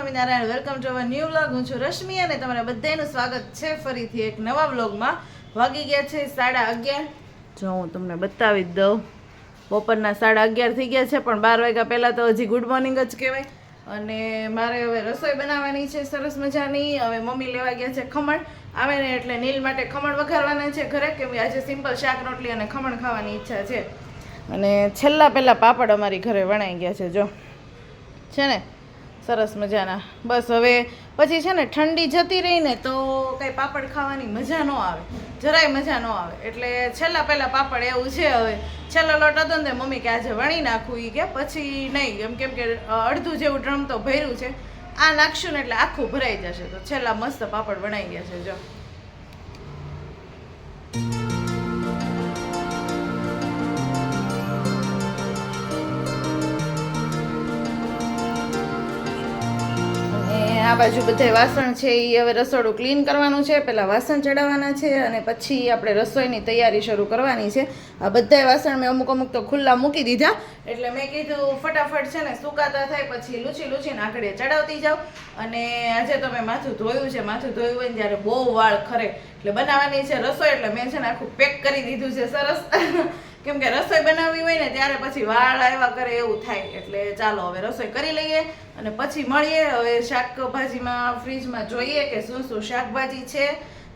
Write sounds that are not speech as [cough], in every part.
Swaminarayan welcome to our new vlog હું છું રશ્મિ અને તમારા બધાનું સ્વાગત છે ફરીથી એક નવા વ્લોગમાં વાગી ગયા છે સાડા અગિયાર. જો હું તમને બતાવી જ દઉં. બપોરના સાડા અગિયાર થઈ ગયા છે, પણ બાર વાગ્યા પહેલાં તો હજી ગુડ મોર્નિંગ જ કહેવાય. અને મારે હવે રસોઈ બનાવવાની છે, સરસ મજાની. હવે મમ્મી લેવા ગયા છે ખમણ. આવે ને એટલે નીલ માટે ખમણ વઘારવાના છે ઘરે કે આજે સિમ્પલ શાક, રોટલી અને ખમણ ખાવાની ઈચ્છા છે. અને છેલ્લા પહેલાં પાપડ અમારી ઘરે વણાઈ ગયા છે, જો. છે ને? સરસ મજાના. બસ હવે પછી છે ને ઠંડી જતી રહી ને તો કંઈ પાપડ ખાવાની મજા ન આવે. જરાય મજા ન આવે. એટલે છેલ્લા પહેલાં પાપડ એવું છે હવે. છેલ્લો લોટ હતો ને મમ્મી કે આજે વણી નાખું એ કે પછી નહીં. એમ કેમ કે અડધું જેવું ડ્રમ તો ભર્યું છે. આ નાખશું ને એટલે આખું ભરાઈ જશે. તો છેલ્લા મસ્ત પાપડ વણાઈ ગયા છે, જો. આ બાજુ બધા વાસણ છે એ હવે રસોડું ક્લીન કરવાનું છે પહેલાં વાસણ ચડાવવાના છે અને પછી આપણે રસોઈની તૈયારી શરૂ કરવાની છે. આ બધા વાસણ મેં અમુક અમુક તો ખુલ્લા મૂકી દીધા, એટલે મેં કીધું ફટાફટ છે ને સુકાતા થાય પછી લૂછી લૂછીને આંકડે ચડાવતી જાઉં. અને આજે તો મેં માથું ધોયું છે, માથું ધોયું હોય ને જ્યારે બહુ વાળ ખરે. એટલે બનાવવાની છે રસોઈ, એટલે મેં છે ને આખું પેક કરી દીધું છે, સરસ. કેમ કે રસોઈ બનાવવી હોય ને ત્યારે પછી વાળ આવ્યા કરે એવું થાય. એટલે ચાલો હવે રસોઈ કરી લઈએ અને પછી મળીએ. હવે શાકભાજીમાં ફ્રીજમાં જોઈએ કે શું શું શાકભાજી છે.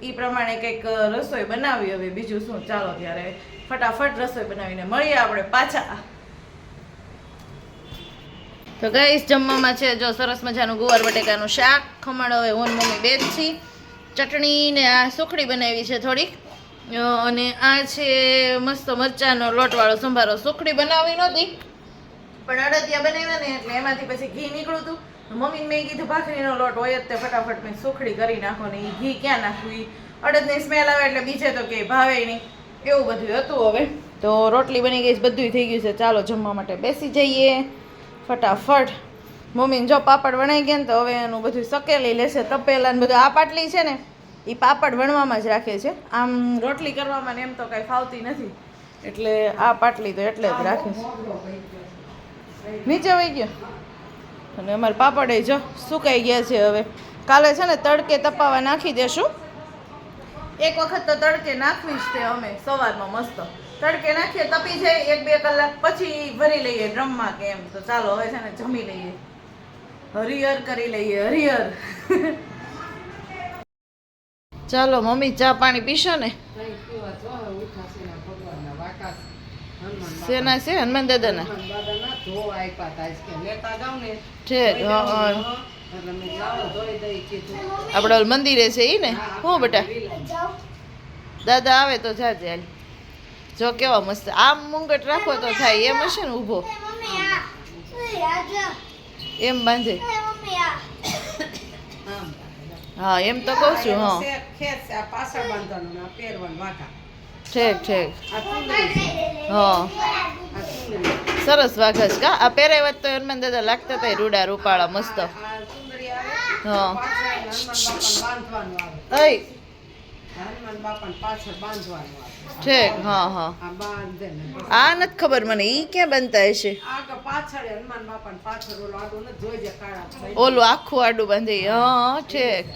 એ પ્રમાણે કંઈક રસોઈ બનાવી હવે બીજું શું. ચાલો ત્યારે ફટાફટ રસોઈ બનાવીને મળીએ આપણે પાછા. તો ગઈશ જમવામાં છે જો સરસ મજાનું ગુવાર બટેકાનું શાક. ખમણ હવે હું મમ્મી બે જ છીએ. ચટણી ને આ સુખડી બનાવી છે થોડીક. અને આ છે મસ્ત મરચાંનો લોટવાળો સંભારો. સુખડી બનાવી નહોતી, પણ અડદિયા બનાવ્યા ને એટલે એમાંથી પછી ઘી નીકળ્યું હતું મમ્મીને મેં કીધું, ભાખરીનો લોટ હોય જ તે ફટાફટ મેં સુખડી કરી નાખો ને એ ઘી ક્યાં નાખવું ઈ? અડદની સ્મેલ આવે એટલે બીજે તો કે ભાવે નહીં. એવું બધું હતું હવે. તો રોટલી બની ગઈ બધું થઈ ગયું છે. ચાલો જમવા માટે બેસી જઈએ. ફટાફટ. મમ્મીને જો પાપડ વણાઈ ગયા ને તો હવે એનું બધું સકેલી લેશે, તપેલા ને બધું આ પાટલી છે ને એ પાપડ વણવામાં જ રાખે છે. આમ રોટલી કરવામાં ને એમ તો કાંઈ ફાવતી નથી. એટલે આ પાટલી તો એટલે જ રાખે છે. નીચે વહી ગયો. અને અમારે પાપડ એ જો સુકાઈ ગયા છે હવે. કાલે છે ને તડકે તપાવા નાખી દેશું. એક વખત તો તડકે નાખવી જ તે અમે સવારમાં મસ્ત. તડકે નાખીએ તપી જાય એક બે કલાક પછી ભરી લઈએ ડ્રમમાં કે એમ. તો ચાલો હવે છે ને જમી લઈએ. હરિહર કરી લઈએ, હરિહર. ચાલો, મમ્મી, ચા પાણી પીશો ને? શેના છે? હનુમાન દાદાના? આપણે ઓલું મંદિરે છે ઈ ને? હું, બેટા. દાદા આવે તો જાજે હાલ. જો કેવા મસ્ત. આમ મુંગટ રાખો તો થાય. એમ હશે ને ઊભો. એમ બાંધે. હા, એમ તો કહું છું, હા. ઠેક ઠીક. હા. સરસ વાઘા છે. કા આ પહેરાવ્યા તો હનુમાન દાદા લાગતા હતા રૂડા રૂપાળા મસ્ત. હા. ઠેક હા હા. આ નથી ખબર મને ઈ ક્યાં બનતા હશે? ઓલું આખું આડું બાંધી. હા ઠેક.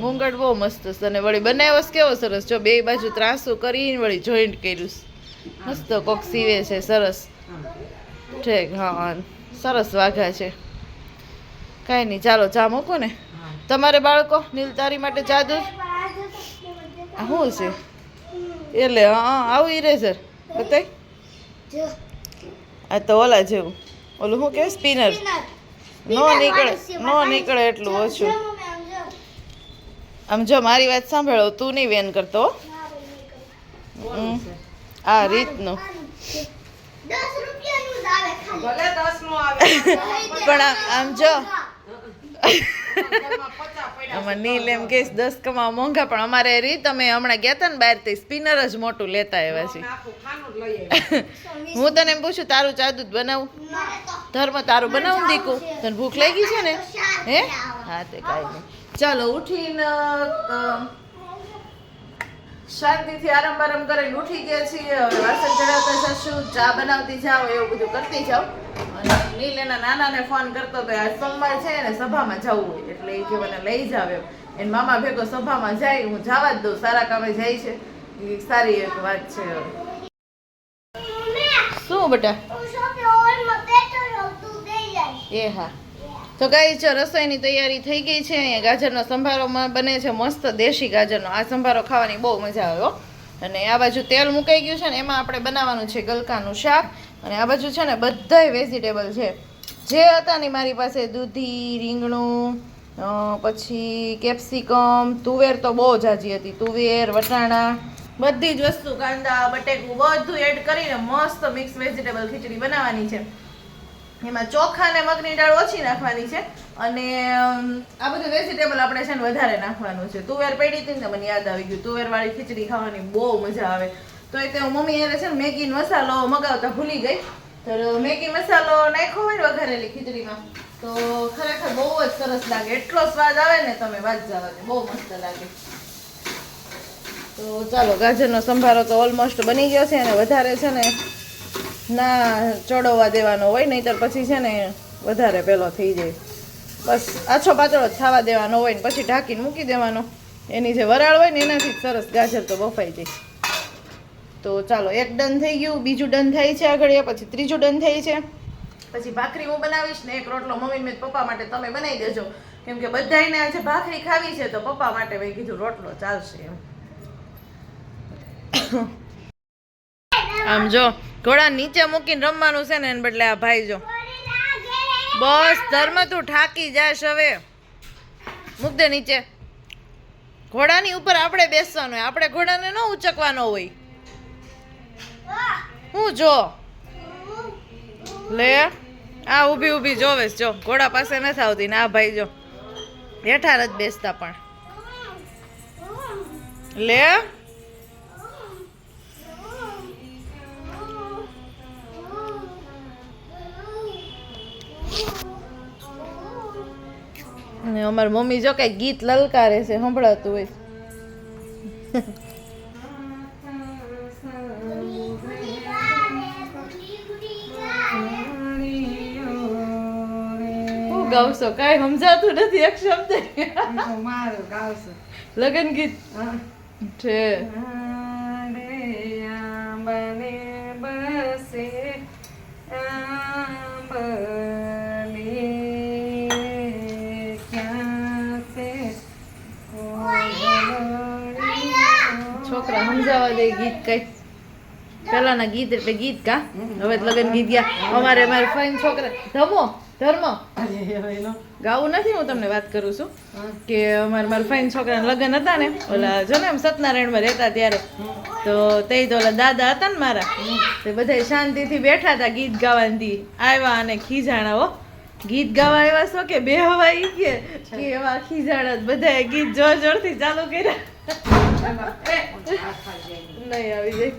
મુંગટ બહુ મસ્ત છે અને વળી બનાવ્યો છે કેવો સરસ. જો બે બાજુ ત્રાસું કરીને વળી જોઈન્ટ કર્યું છે. મસ્ત કોક સીવે છે સરસ. ઠીક હા સરસ વાઘા છે. કાંઈ નહીં ચાલો ચા મૂકો ને. તમારે બાળકો નીલ તારી માટે ચા દૂધ? શું છે? એટલે હા આવું ઇરેઝર બતાય. આ તો ઓલા જેવું. ઓલું શું કે? સ્પિનર. નો નીકળે નો નીકળે એટલું ઓછું. આમ જો મારી વાત સાંભળો તું નહીં વેન કરતો હો. આ રીતનું. [laughs] પણ આમ- જો. આમાં નીલ એમ કહીશ દસ કમા મોંઘા પણ અમારે રીત અમે હમણાં ગયા હતા ને બહાર તે સ્પિનર જ મોટું લેતા આવ્યા છે [laughs] હું તને એમ પૂછું તારું ચાદું જ બનાવું? ધર્મ તારું બનાવું દીકું? તને ભૂખ લાગી છે ને? હે? હા તે કાંઈ નહીં. ચાલો ઉઠીને શાંતિથી આરામ આરામ કરીને ઉઠી ગયા છીએ. હવે વાસણ ચડાવતા જશું ચા બનાવતી જાઓ એવું બધું કરતી જાઓ. નીલ એના નાનાને ફોન કરતો હતો આજ સોમવાર છે ને સભામાં જવું હોય. એટલે એ કે મને લઈ જાવ એમ. એને મામા ભેગો સભામાં જાય હું જવા જ દઉં સારા કામે જાય છે. એ સારી એક વાત છે. શું બેટા? એ હા. તો ગાઈ જો રસોઈની તૈયારી થઈ ગઈ છે, અહીંયા ગાજરનો સંભારોમાં બને છે મસ્ત દેશી ગાજરનો. આ સંભારો ખાવાની બહુ મજા આવ્યો અને આ બાજુ તેલ મુકાઈ ગયું છે ને, એમાં આપણે બનાવવાનું છે ગલકાનું શાક. અને આ બાજુ છે ને, બધાય વેજીટેબલ છે. જે હતા ને મારી પાસે, દૂધી, રીંગણું પછી કેપ્સિકમ, તુવેર તો બહુ જાજી હતી. તુવેર, વટાણા, બધી જ વસ્તુ, કાંદા, બટેકું, બધું એડ કરીને મસ્ત મિક્સ વેજીટેબલ ખીચડી બનાવવાની છે. એમાં ચોખા ને મગની દાળ ઓછી નાખવાની છે. અને આ બધું વેજીટેબલ આપણે છે ને વધારે નાખવાનું છે. તુવેર પડી હતી ને મને યાદ આવી ગયું. તુવેરવાળી ખીચડી ખાવાની બહુ મજા આવે. તો એ તો મમ્મી એને છે ને મેગી મસાલો મગાવતા ભૂલી ગઈ. તો મેગી મસાલો નાખ્યો હોય ને વઘારેલી ખીચડીમાં, તો ખરેખર બહુ જ સરસ લાગે. એટલો સ્વાદ આવે ને તમે વાત જવા બહુ મસ્ત લાગે. તો ચાલો, ગાજરનો સંભારો તો ઓલમોસ્ટ બની ગયો છે અને વધારે છે ને ના ચડવવા દેવાનો હોય, નહીંતર પછી છે ને વધારે પેલો થઈ જાય. બસ આછો પાતળો થવા દેવાનો હોય ને પછી ઢાંકીને મૂકી દેવાનો. એની જે વરાળ હોય ને એનાથી સરસ ગાજર તો બફાઈ જાય. તો ચાલો, એક ડન થઈ ગયું, બીજું ડન થાય છે આગળ પછી ત્રીજું ડન થાય છે. પછી ભાખરી હું બનાવીશ ને એક રોટલો મમ્મી મેં પપ્પા માટે તમે બનાવી દેજો. કેમ કે બધાયને આજે ભાખરી ખાવી છે, તો પપ્પા માટે મેં કીધું રોટલો ચાલશે એમ. આમ જો, ઘોડા નીચે મૂકીને રમવાનું છે ને, એને બદલે આ ભાઈ જો. બસ, ધર્મ તું ઠાકી જાશ હવે. મૂક દે નીચે. ઘોડાની ઉપર આપણે બેસવાનું હોય, આપણે ઘોડાને ન ઉચકવાનો હોય. હું જો. લે, આ ઊભી ઊભી જોવે જો, ઘોડા પાસે નથી આવતી ને આ ભાઈ જો. હેઠા જ બેસતા પણ. લે. અમારી મમ્મી જો કઈ ગીત લલકારે છે, સંભળાતું હોય. હું ગાવશો? કાંઈ સમજાતું નથી એક શબ્દ. લગન ગીત? છે. બને બસે સમજાવવા દે ગીત કઈ. પેલાના ગીત એટલે ગીત કા? હવે લગન ગીત ગયા. અમારે અમારે ફાઈન છોકરા ધમો, ધર્મ. ગાવું નથી હું તમને વાત કરું છું. કે અમારે મારા ફાઈન છોકરાના લગ્ન હતા ને, ઓલા જો ને એમ સત્યનારાયણમાં રહેતા ત્યારે. તો તે તો ઓલા દાદા હતા ને મારા. તે બધા શાંતિથી બેઠા હતા ગીત ગાવાની આવ્યા અને ખીજાણા હો. ગીત ગાવા એવા છો કે બે હવા ઈ કે? કે એવા ખીજાણા બધાએ ગીત જોર જોરથી ચાલુ કર્યા. નહીં આવી જાય.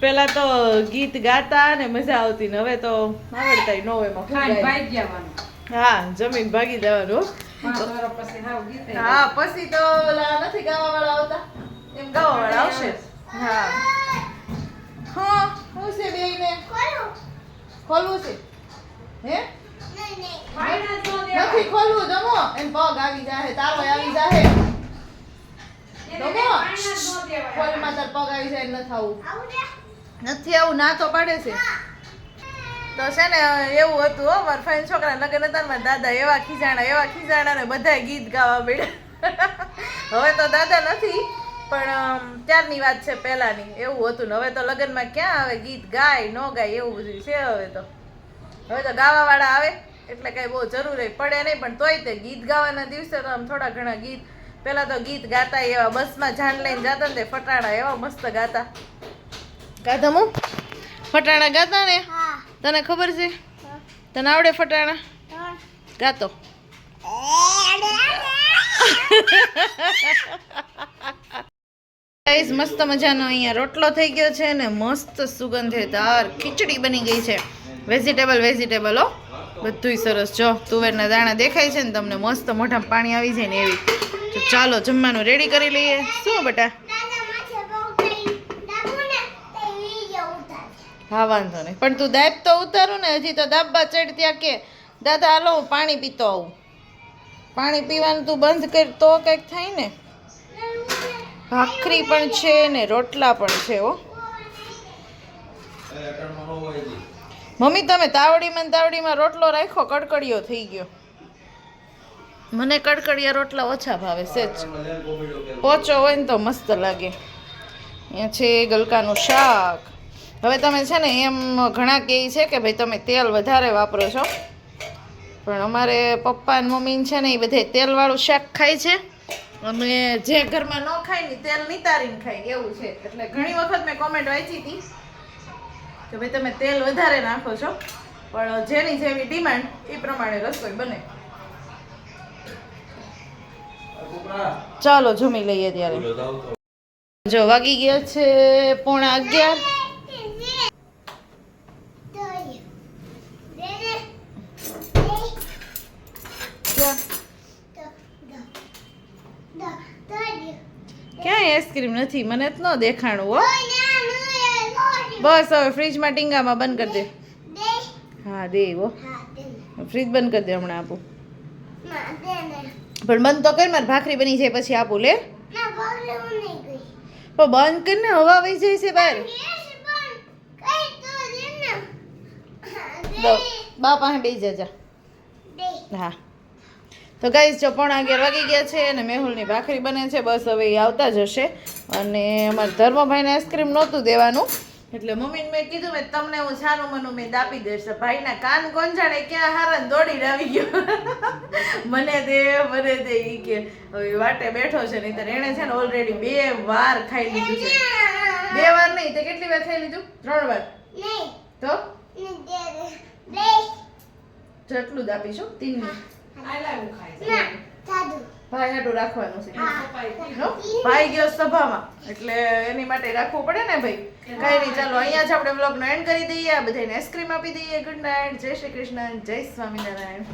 પેલા તો ગીત ગાતા ને મજા આવતી ને હવે તો આવડતા ન હોય એમાં જવાનું. હા જમીન ભાગી દેવાનું હો. પછી હાવ ગીતે હા. પછી તો ઓલા નથી ગાવા વાળા આવતા. એમ ગાવા વાળા આવશે હા. હા છે બેયને? ખોલવું છે. હે? ખોલવું જમો. એમ પગ આવી જાહે તારો આવી જાહે. જમો. ખોલમાં તાર પગ આવી જાય ન થાવું નથી આવું ના તો પાડે છે. તો છે ને એવું હતું હો મારા ફાઈન છોકરા લગ્ન હતા મારા દાદા એવા ખીજાણા એવા ખીજાણા ને બધાય ગીત ગાવા મળ્યા. હવે તો દાદા નથી પણ ત્યારની વાત છે પહેલાની. એવું હતું ને હવે તો લગ્નમાં ક્યાં આવે? ગીત ગાય ન ગાય એવું બધું છે હવે તો. હવે તો ગાવાવાળા આવે. એટલે કઈ બહુ જરૂરી પડે નહીં પણ તોય તે ગીત ગાવાના દિવસે તો આમ થોડા ઘણા ગીત. પહેલાં તો ગીત ગાતા એવા બસમાં જાન લઈને જાતા ને તે ફટાણા એવા મસ્ત ગાતા. ગાતા હું ફટાણા ગાતા ને? તને ખબર છે? તને આવડે ફટાણા? ગાતો. [laughs] ગાઈઝ મસ્ત મજાનો અહીંયા રોટલો થઈ ગયો છે ને મસ્ત સુગંધેદાર ખીચડી બની ગઈ છે. વેજીટેબલ વેજીટેબલ હો. બધુંય સરસ. જો, તુવેરના દાણા દેખાય છે ને તમને, મસ્ત મોઢામાં પાણી આવી જાય ને એવી. તો ચાલો, જમવાનું રેડી કરી લઈએ. શું બેટા? હા, વાંધો નહીં. પણ તું દાબ તો ઉતારું ને, હજી તો દાબા ચડ ત્યાં કે. દાદા, હાલો, હું પાણી પીતો આવું. પાણી પીવાનું તું બંધ કર, તો કંઈક થાય ને. ભાખરી પણ છે ને, રોટલા પણ છે, હો. મમ્મી તમે તાવડીમાં તાવડીમાં રોટલો રાખ્યો? કડકડિયો થઈ ગયો. મને કડકડિયા રોટલા ઓછા ભાવે સેજ. પોચો હોય ને તો મસ્ત લાગે. અહીંયા છે ગલકાનું શાક. હવે તમે છે ને એમ ઘણા કહે છે કે ભાઈ તમે તેલ વધારે વાપરો છો. પણ અમારે પપ્પા અને મમ્મી છે ને એ બધે તેલવાળું શાક ખાય છે. અને જે ઘરમાં ન ખાય ને તેલ નિતારીને ખાય એવું છે. એટલે ઘણી વખત મેં કોમેન્ટ વાંચી હતી. કે ભાઈ તમે તેલ વધારે નાખો છો પણ જેની જેવી ડિમાન્ડ એ પ્રમાણે રસોઈ બને. ચાલો જમી લઈએ ત્યારે. જો વાગી ગયા છે પોણા અગિયાર. ક્યાં ક્યાંય આઈસ્ક્રીમ નથી મને જ ન દેખાણું હો. બસ હવે ફ્રીજમાં ટીંગામાં બંધ કરી દે. હા, દે એવો. ફ્રીજ બંધ કરી દે હમણાં આપું. પણ બંધ તો કર, મારે ભાખરી બની જાય પછી આપું, લે. પણ બંધ કરીને હવા વહી જાય છે બહાર. બા પાસે બેસી જજા. હા. તો ગાઈસ જો પોણા અગિયાર વાગી ગયા છે અને મેહુલની ભાખરી બને છે, બસ હવે એ આવતા જ હશે અને અમારા ધર્મભાઈને આઈસ્ક્રીમ નહોતું દેવાનું. એટલે મમ્મીને મેં કીધું મેં તમને હું સારું મનું મેં દાપી દઈશ. ભાઈના કાન કોણ જાણે ક્યાં હારા ને દોડીને આવી ગયો. [laughs] મને દે મને દે એ કે. હવે વાટે બેઠો છે નહીં તો એણે છે ને ઓલરેડી બે વાર ખાઈ લીધું છે. બે વાર નહીં તે કેટલી વાર ખાઈ લીધું? ત્રણ વાર. તો? જેટલું દાપીશું તીન આયલા ભાઈ હાટું રાખવાનું છે. ભાઈ ગયો સભામાં. એટલે એની માટે રાખવું પડે ને ભાઈ? કઈ નહીં ચાલો, અહીંયા જ આપણે બ્લોગનો એન્ડ કરી દઈએ. આ બધાને આઈસ્ક્રીમ આપી દઈએ. ગુડ નાઇટ જય શ્રી કૃષ્ણ. જય સ્વામિનારાયણ.